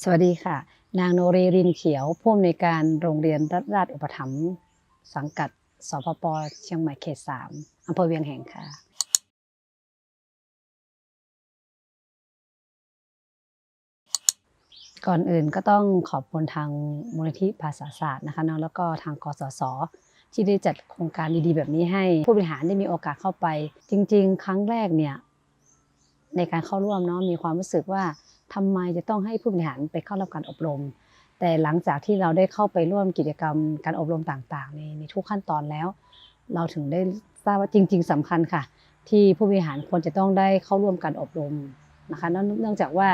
สวัสดีค่ะ นางโนรีรินเขียวผู้อำนวยการโรงเรียนรัฐราชอุปถัมภ์สังกัดสพปเชียงใหม่เขต3อำเภอเวียงแห่งค่ะ ก่อนอื่นก็ต้องขอบคุณทางมูลนิธิภาษาศาสตร์นะคะเนาะแล้วก็ทางกสศที่ได้จัดโครงการดีๆ แบบนี้ให้ผู้บริหารได้มีโอกาสเข้าไป จริง ๆ ครั้งแรกเนี่ยในการเข้าร่วมเนาะมีความรู้สึกว่า ทำไมจะต้องให้ผู้บริหารไปเข้ารับการอบรม แต่หลังจากที่เราได้เข้าไปร่วมกิจกรรมการอบรมต่างๆ ในในทุกขั้นตอนแล้ว เราถึงได้ทราบว่าจริง ๆสำคัญค่ะ ที่ผู้บริหารควรจะต้องได้เข้าร่วมการอบรมนะคะเนื่องจากว่า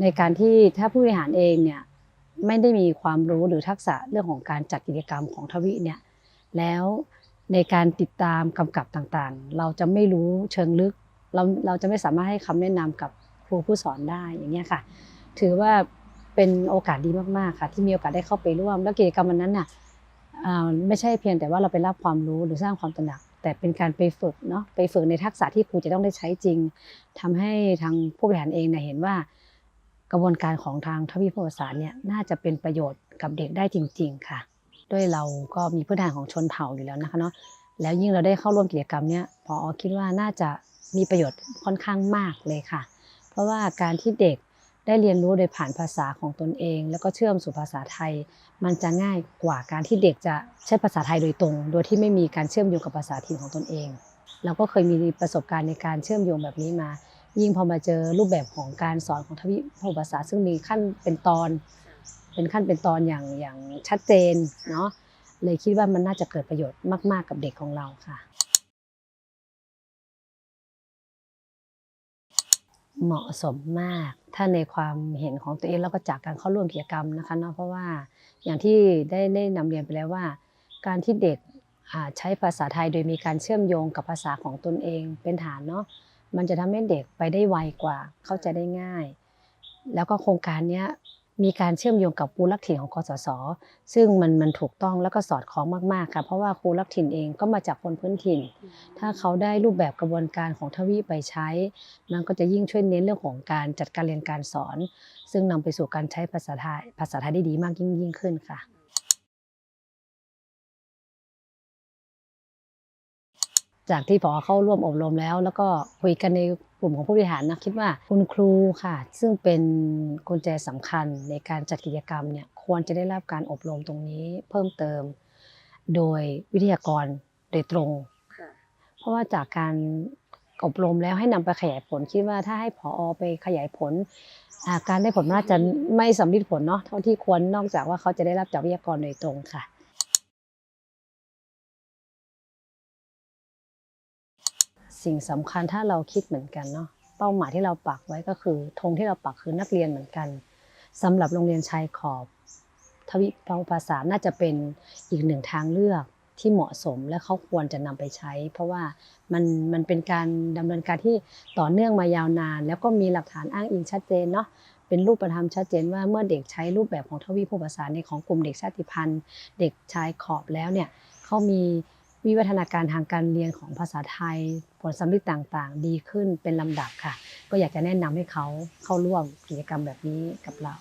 ในการที่ถ้าผู้บริหารเองเนี่ยไม่ได้มีความรู้หรือทักษะเรื่องของการจัดกิจกรรมของทวิเนี่ยแล้วในการติดตามกำกับต่างๆ เราจะไม่รู้เชิงลึกเราเราจะไม่สามารถให้คำแนะนำกับ รูผู้สอนได้อย่างเงี้ยค่ะ ถือว่าเป็นโอกาสดีมากๆค่ะ ที่มีโอกาสได้เข้าไปร่วม แล้วกิจกรรมวันนั้นน่ะไม่ใช่เพียงแต่ว่าเราไปรับความรู้หรือสร้างความตระหนัก แต่เป็นการไปฝึกเนาะไปฝึกในทักษะที่ครูจะต้องได้ใช้จริงทำให้ทางผู้บริหารเองเนี่ยเห็นว่า กระบวนการของทางทวีปภาษาเนี่ยน่าจะเป็นประโยชน์กับเด็กได้จริง ๆ ค่ะ ด้วยเราก็มีพื้นฐานของชนเผ่าอยู่แล้วนะคะเนาะแล้วยิ่งเราได้เข้าร่วมกิจกรรมเนี่ยพอคิดว่าน่าจะมีประโยชน์ค่อนข้างมากเลยค่ะ เพราะว่าการที่เด็กได้เรียนรู้โดยผ่านภาษาของตนเอง แล้วก็เชื่อมสู่ภาษาไทย มันจะง่ายกว่าการที่เด็กจะใช้ภาษาไทยโดยตรง โดยที่ไม่มีการเชื่อมโยงกับภาษาถิ่นของตนเอง เราก็เคยมีประสบการณ์ในการเชื่อมโยงแบบนี้มา ยิ่งพอมาเจอรูปแบบของการสอนของทวิภาษา ซึ่งมีขั้นเป็นตอน เป็นขั้นเป็นตอนอย่างอย่างชัดเจนเนาะเลยคิดว่ามันน่าจะเกิดประโยชน์มาก ๆ กับเด็กของเราค่ะ เหมาะสมมาก ถ้าในความเห็นของตัวเองแล้วก็จากการเข้าร่วมกิจกรรมนะคะเนาะเพราะว่าอย่างที่ได้ได้นำเรียนไปแล้วว่า การที่เด็กใช้ภาษาไทยโดยมีการเชื่อมโยงกับภาษาของตนเองเป็นฐานเนาะมันจะทำให้เด็กไปได้ไวกว่าเข้าใจได้ง่าย แล้วก็โครงการนี้ มีการเชื่อมโยงกับครูลักถิ่นของกสศซึ่งมันมันถูกต้องแล้วก็สอดคล้องมากๆค่ะเพราะว่าครูลักถิ่นเองก็มาจากคนพื้นถิ่น ถ้าเขาได้รูปแบบกระบวนการของทวีปไปใช้ มันก็จะยิ่งช่วยเน้นเรื่องของการจัดการเรียนการสอน ซึ่งนำไปสู่การใช้ภาษาไทยภาษาไทยได้ดีมากยิ่งยิ่งขึ้นค่ะ จากที่พอเข้าร่วมอบรมแล้ว แล้วก็คุยกันในกลุ่มของผู้บริหารนะคิดว่าคุณครูค่ะ ซึ่งเป็นกุญแจสำคัญในการจัดกิจกรรมเนี่ยควรจะได้รับการอบรมตรงนี้เพิ่มเติม โดยวิทยากรโดยตรง เพราะว่าจากการอบรมแล้วให้นำไปขยายผลคิดว่าถ้าให้ผอไปขยายผลอ่าการได้ผลน่าจะไม่สำลิดผลเนาะเท่าที่ควรนอกจากว่าเขาจะได้รับจากวิทยากรโดยตรงค่ะ สิ่งสำคัญถ้าเราคิดเหมือนกันเนาะเป้าหมายที่เราปักไว้ก็คือธงที่เราปักคือนักเรียนเหมือนกันสำหรับโรงเรียนชายขอบ ทวิภาษาน่าจะเป็นอีกหนึ่งทางเลือกที่เหมาะสมและเขาควรจะนำไปใช้ เพราะว่ามันมันเป็นการดำเนินการที่ต่อเนื่องมายาวนาน แล้วก็มีหลักฐานอ้างอิงชัดเจนเนาะเป็นรูปธรรมชัดเจนว่าเมื่อเด็กใช้รูปแบบของทวีปภาษาในของกลุ่มเด็กชาติพันธุ์ เด็กชายขอบแล้วเนี่ยเขามี วิวัฒนาการทางการเรียนของภาษาไทย ผลสำลิดต่างๆ ดีขึ้นเป็นลำดับค่ะ ก็อยากจะแนะนำให้เขาเข้าร่วมกิจกรรมแบบนี้กับเรา